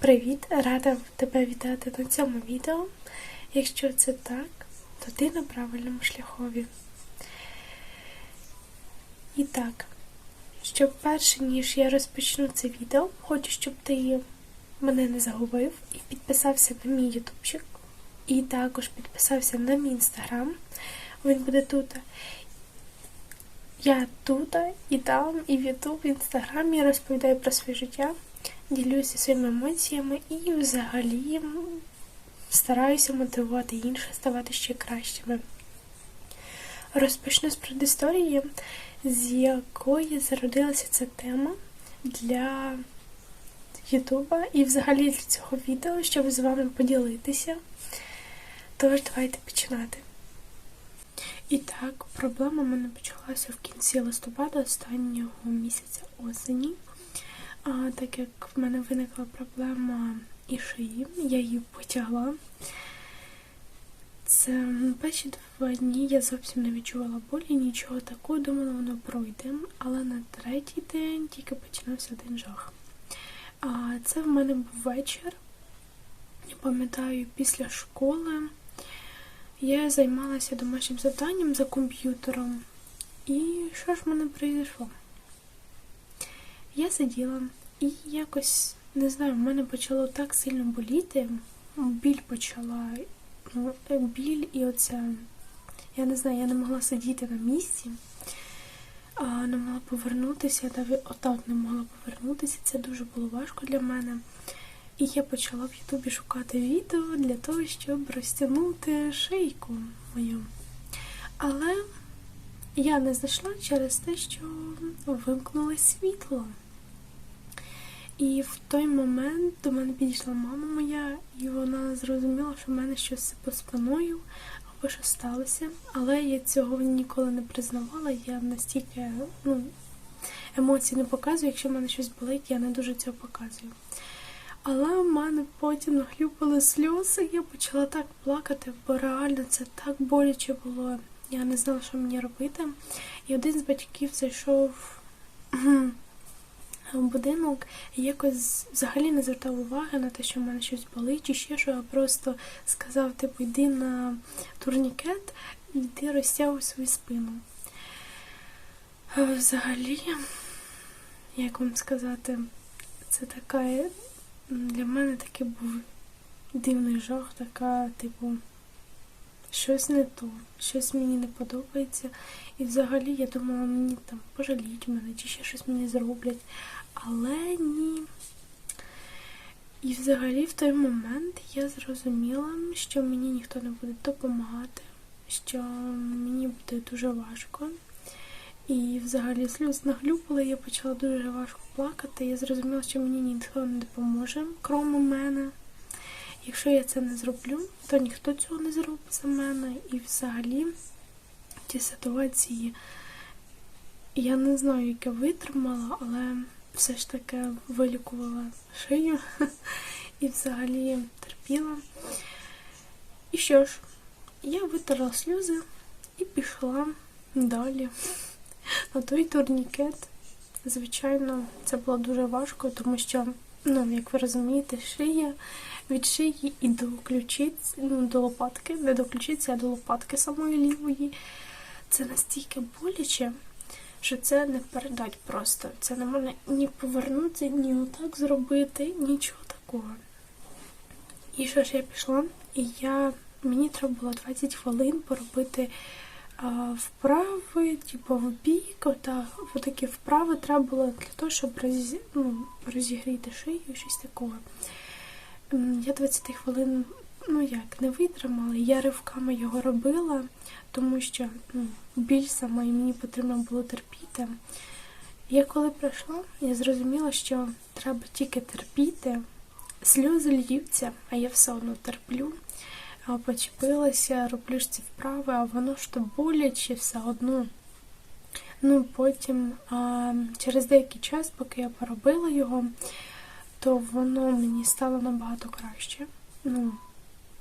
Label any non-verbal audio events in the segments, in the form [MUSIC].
Привіт! Рада тебе вітати на цьому відео. Якщо це так, то ти на правильному шляхові. І так, щоб перше ніж я розпочну це відео, хочу, щоб ти мене не загубив і підписався на мій ютубчик. І також підписався на мій інстаграм. Він буде тут. Я тут, і там, і в Ютуб, в інстаграмі розповідаю про своє життя, ділюся своїми емоціями і взагалі стараюся мотивувати інших ставати ще кращими. Розпочну з предісторії, з якої зародилася ця тема для Ютуба і взагалі для цього відео, щоб з вами поділитися. Тож, давайте починати. І так, проблема в мене почалася в кінці листопада останнього місяця осені. А, Так як в мене виникла проблема і шиї, я її потягла. Це перші два дні я зовсім не відчувала болі, нічого такого, думала, воно пройде. Але на третій день тільки починався один жах. А це в мене був вечір. Я пам'ятаю, після школи. Я займалася домашнім завданням за комп'ютером. І що ж в мене прийшло? Я сиділа і якось, не знаю, в мене почало так сильно боліти. Біль почала, ну, біль і оця. Я не знаю, я не могла сидіти на місці, а не могла повернутися, навіть отак не могла повернутися. Це дуже було важко для мене. І я почала в Ютубі шукати відео для того, щоб розтягнути шийку мою. Але я не знайшла через те, що вимкнули світло. І в той момент до мене підійшла мама моя, і вона зрозуміла, що в мене щось по спиною або що сталося. Але я цього ніколи не признавала. Я настільки ну, емоцій не показую. Якщо в мене щось болить, я не дуже цього показую. Але в мене потім нахлюпали сльози, я почала так плакати, бо реально це так боляче було. Я не знала, що мені робити. І один з батьків зайшов будинок і якось взагалі не звертав уваги на те, що в мене щось болить, чи ще що, а просто сказав, типу, йди на турнікет і йди розтягуй свою спину. Взагалі, як вам сказати, це така для мене такий був дивний жах, така, типу, щось не то, щось мені не подобається. І взагалі я думала, мені там пожаліють мене, чи ще щось мені зроблять. Але ні. І взагалі в той момент я зрозуміла, що мені ніхто не буде допомагати, що мені буде дуже важко. І взагалі сльоз наглюпали, я почала дуже важко плакати. Я зрозуміла, що мені ніхто не допоможе, крім мене. Якщо я це не зроблю, то ніхто цього не зробить за мене. І взагалі цій ситуації я не знаю, яке витримала, але все ж таки вилікувала шию [LAUGHS] і взагалі терпіла. І що ж, я витерла сльози і пішла далі. [LAUGHS] На той турнікет, звичайно, це було дуже важко, тому що, ну, як ви розумієте, шия від шиї і до ключиць, ну, до лопатки, не до ключиці, а до лопатки самої лівої. Це настільки боляче, що це не передать просто. Це не можна ні повернути, ні отак зробити, нічого такого. І що ж я пішла? І я, мені треба було 20 хвилин поробити вправи, типу в бік, та такі вправи треба було для того, щоб роз, ну, розігріти шию, щось такого. Я 20 хвилин, ну як, не витримала, я ривками його робила, тому що ну, біль сама мені потрібно було терпіти. Я коли прийшла, я зрозуміла, що треба тільки терпіти, сльози льються, а я все одно терплю почепилася, роблю ж ці вправи, а воно ж то боляче все одно. Ну, Потім, а, через деякий час, поки я поробила його, то воно мені стало набагато краще. Ну,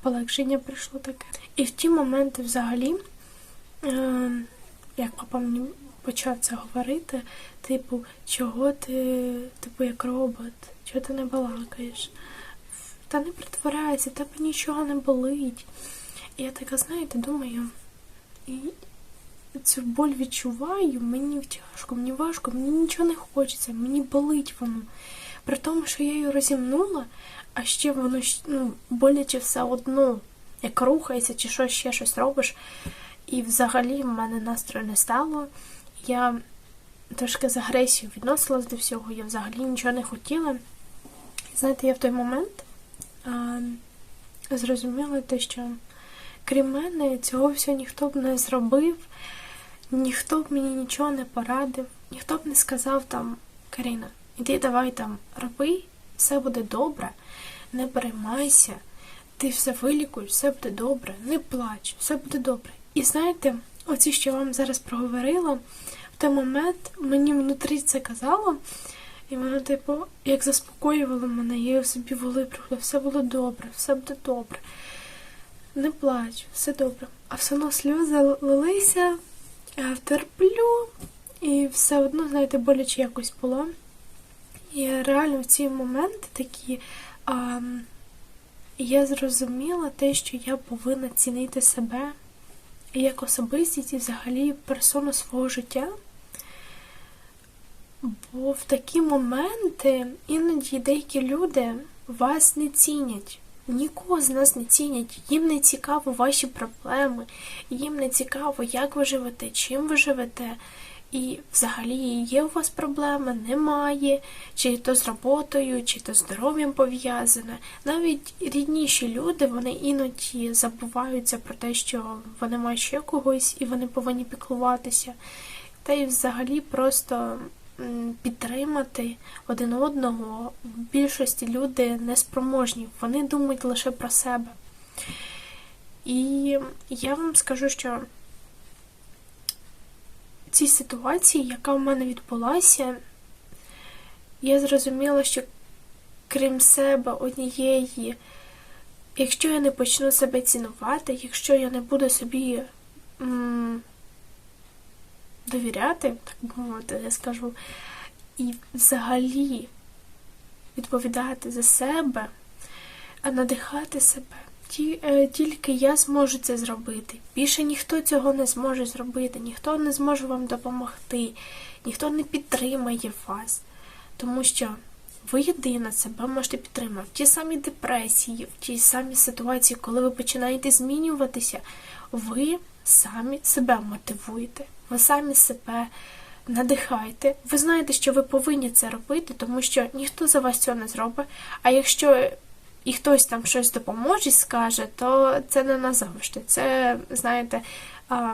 Полегшення прийшло таке. І в ті моменти взагалі, е, як папа мені почав це говорити, типу, чого ти, типу, як робот, чого ти не балакаєш? та не притворяйся, тебе нічого не болить. І я така, знаєте, думаю, і цю боль відчуваю, мені тяжко, мені важко, мені нічого не хочеться, мені болить воно. При тому, що я її розімнула, а ще воно ну, боляче все одно, як рухається чи що ще щось робиш. І взагалі в мене настрою не стало. Я трошки з агресією відносилась до всього, я взагалі нічого не хотіла. Знаєте, я в той момент а, зрозуміла те, що крім мене цього всього ніхто б не зробив, ніхто б мені нічого не порадив, ніхто б не сказав там, Каріна, іди давай там роби, все буде добре, не переймайся, ти все вилікуєш, все буде добре, не плач, все буде добре. І знаєте, оці, що я вам зараз проговорила, в той момент мені внутрі це казало, і воно, типу, як заспокоювало мене, я собі вилиприла, все було добре, все буде добре. Не плач, все добре. А все одно сльози лилися, я втерплю, і все одно, знаєте, боляче якось було. І реально в ці моменти такі а, я зрозуміла те, що я повинна цінити себе як особистість і взагалі персону свого життя. Бо в такі моменти іноді деякі люди вас не цінять. Нікого з нас не цінять, їм не цікаво ваші проблеми, їм не цікаво, як ви живете, чим ви живете. І взагалі є у вас проблеми, немає, чи то з роботою, чи то здоров'ям пов'язане. Навіть рідніші люди вони іноді забуваються про те, що вони мають ще когось і вони повинні піклуватися. Та й взагалі просто підтримати один одного. В більшості люди неспроможні, вони думають лише про себе. І я вам скажу, що цій ситуації, яка в мене відбулася, я зрозуміла, що крім себе однієї, якщо я не почну себе цінувати, якщо я не буду собі м, довіряти, так би мовити, я скажу, і взагалі відповідати за себе, а надихати себе. Ті, е, тільки я зможу це зробити. Більше ніхто цього не зможе зробити, ніхто не зможе вам допомогти, ніхто не підтримає вас. Тому що ви єдина себе можете підтримати. В ті самі депресії, в ті самі ситуації, коли ви починаєте змінюватися, ви самі себе мотивуєте, ви самі себе надихаєте. Ви знаєте, що ви повинні це робити, тому що ніхто за вас цього не зробить. А якщо і хтось там щось допоможе, скаже, то це не назавжди. Це, знаєте, а,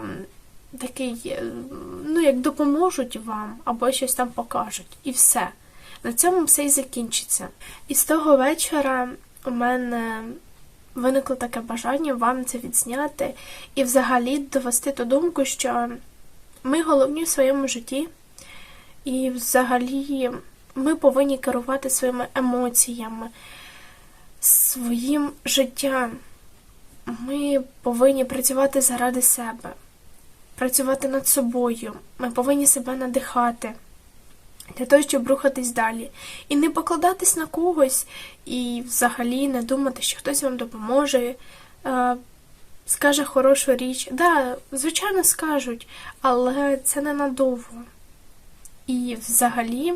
такий, е, ну, як допоможуть вам або щось там покажуть. І все. На цьому все і закінчиться. І з того вечора у мене виникло таке бажання вам це відзняти і взагалі довести ту думку, що ми головні в своєму житті, і взагалі ми повинні керувати своїми емоціями своїм життям. Ми повинні працювати заради себе, працювати над собою. Ми повинні себе надихати для того, щоб рухатись далі. І не покладатись на когось, і взагалі не думати, що хтось вам допоможе, е, скаже хорошу річ. Да, звичайно, скажуть, але це ненадовго. І взагалі.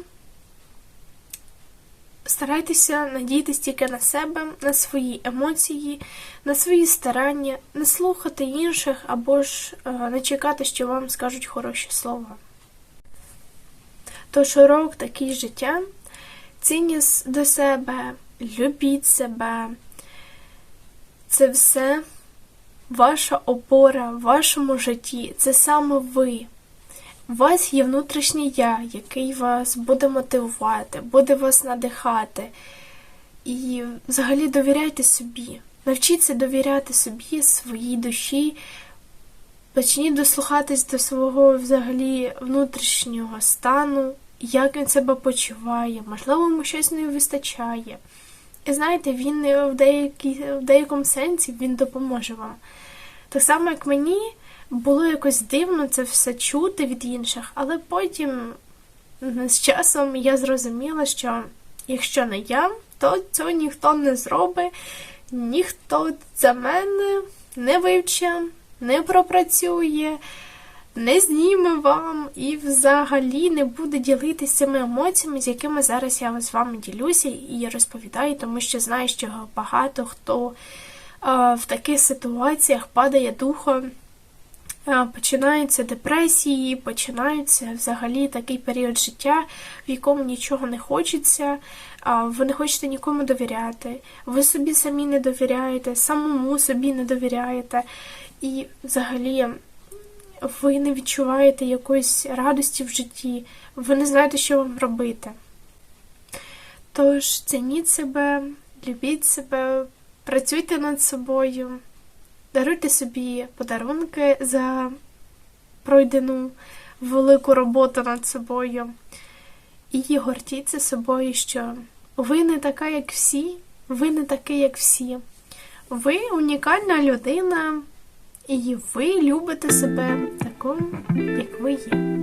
Старайтеся надіятися тільки на себе, на свої емоції, на свої старання, не слухати інших або ж е, не чекати, що вам скажуть хороші слова. Тож урок такий життя, цінність до себе, любіть себе. Це все ваша опора в вашому житті. Це саме ви. У вас є внутрішнє я, який вас буде мотивувати, буде вас надихати. І взагалі довіряйте собі. Навчіться довіряти собі, своїй душі. Почніть дослухатись до свого взагалі внутрішнього стану, як він себе почуває, можливо, йому щось не вистачає. І знаєте, він в, деякій, в деякому сенсі він допоможе вам. Так само, як мені. Було якось дивно це все чути від інших, але потім з часом я зрозуміла, що якщо не я, то цього ніхто не зробить, ніхто за мене не вивче, не пропрацює, не зніме вам і взагалі не буде ділитися цими емоціями, з якими зараз я з вами ділюся і розповідаю, тому що знаю, що багато хто в таких ситуаціях падає духом. Починаються депресії, починаються взагалі такий період життя, в якому нічого не хочеться, ви не хочете нікому довіряти, ви собі самі не довіряєте, самому собі не довіряєте, і взагалі ви не відчуваєте якоїсь радості в житті, ви не знаєте, що вам робити. Тож цініть себе, любіть себе, працюйте над собою. Даруйте собі подарунки за пройдену велику роботу над собою. І гортіться собою, що ви не така, як всі, ви не такий, як всі. Ви унікальна людина, і ви любите себе такою, як ви є.